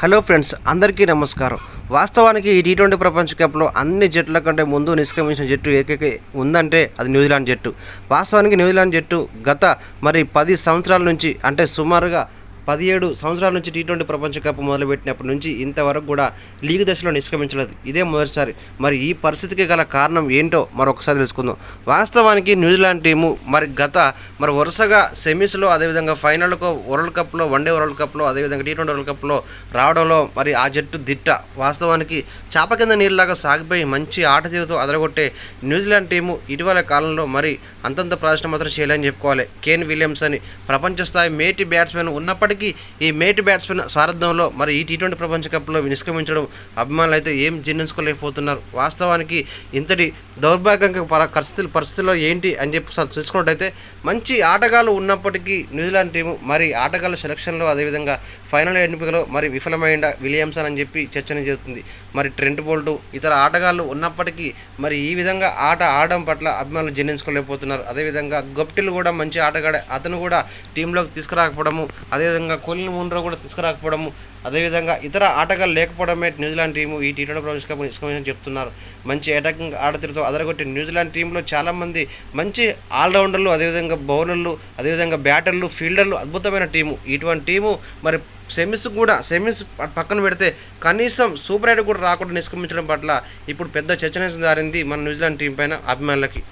Hello friends అందరికీ నమస్కారం. వాస్తవానికి ఈ టీ ట్వంటీ ప్రపంచ కప్లో అన్ని జట్ల కంటే ముందు నిష్క్రమించిన జట్టు ఏకైక ఉందంటే అది న్యూజిలాండ్ జట్టు. వాస్తవానికి న్యూజిలాండ్ జట్టు గత మరి పది సంవత్సరాల నుంచి అంటే సుమారుగా పదిహేడు సంవత్సరాల నుంచి టీ ట్వంటీ ప్రపంచ కప్ మొదలుపెట్టినప్పటి నుంచి ఇంతవరకు కూడా లీగ్ దశలో నిష్క్రమించలేదు. ఇదే మొదటిసారి. మరి ఈ పరిస్థితికి గల కారణం ఏంటో మరొకసారి తెలుసుకుందాం. వాస్తవానికి న్యూజిలాండ్ టీము మరి గత మరి వరుసగా సెమీస్లో అదేవిధంగా ఫైనల్కు వరల్డ్ కప్లో వన్డే వరల్డ్ కప్లో అదేవిధంగా టీ ట్వంటీ వరల్డ్ కప్లో రావడంలో మరి ఆ జట్టు దిట్ట. వాస్తవానికి చాప కింద నీళ్ళలాగా సాగిపోయి మంచి ఆట తీరుతో అదరగొట్టే న్యూజిలాండ్ టీము ఇటీవల కాలంలో మరి అంతంత ప్రదర్శన మాత్రం చేయాలని చెప్పుకోవాలి. కేన్ విలియమ్స్ అని ప్రపంచ స్థాయి మేటి బ్యాట్స్మెన్ ఉన్నప్పటికీ ఈ మేటి బ్యాట్స్మెన్ సారథ్యంలో మరి ఈ టీ ట్వంటీ ప్రపంచ కప్లో నిష్క్రమించడం అభిమానులు అయితే ఏం జీర్ణించుకోలేకపోతున్నారు. వాస్తవానికి ఇంతటి దౌర్భాగ్యంగా పర- పరిస్థితులు పరిస్థితుల్లో ఏంటి అని చెప్పి చూసుకున్నట్టయితే మంచి ఆటగాళ్ళు ఉన్నప్పటికీ న్యూజిలాండ్ టీము మరి ఆటగాళ్ళ సెలక్షన్లో అదేవిధంగా ఫైనల్ ఎంపికలో మరి విఫలమైన విలియమ్సన్ అని చెప్పి చర్చన చేస్తుంది మరి ట్రెంట్ బోల్టు ఇతర ఆటగాళ్ళు ఉన్నప్పటికీ మరి ఈ విధంగా ఆట ఆడడం పట్ల అభిమానులు జీర్ణించుకోలేకపోతున్నారు. అదేవిధంగా గప్టిల్ కూడా మంచి ఆటగాడే అతను కూడా టీంలోకి తీసుకురాకపోవడము అదేవిధంగా కొలిన్ మూన్రో కూడా తీసుకురాకపోవడం అదేవిధంగా ఇతర ఆటగాళ్ళు లేకపోవడమే న్యూజిలాండ్ టీము ఈ టీ ట్వంటీ ప్రపంచ కప్ నిష్క్రమించని చెప్తున్నారు. మంచి అటాకింగ్ ఆడతీరుతో అదరగొట్టి న్యూజిలాండ్ టీంలో చాలామంది మంచి ఆల్రౌండర్లు అదేవిధంగా బౌలర్లు అదేవిధంగా బ్యాటర్లు ఫీల్డర్లు అద్భుతమైన టీము. ఇటువంటి టీము మరి సెమీస్ కూడా సెమీస్ పక్కన పెడితే కనీసం సూపర్ ఎయిట్ కూడా రాకుండా నిష్క్రమించడం పట్ల ఇప్పుడు పెద్ద చర్చనీయం దారింది మన న్యూజిలాండ్ టీం పైన అభిమానులకి.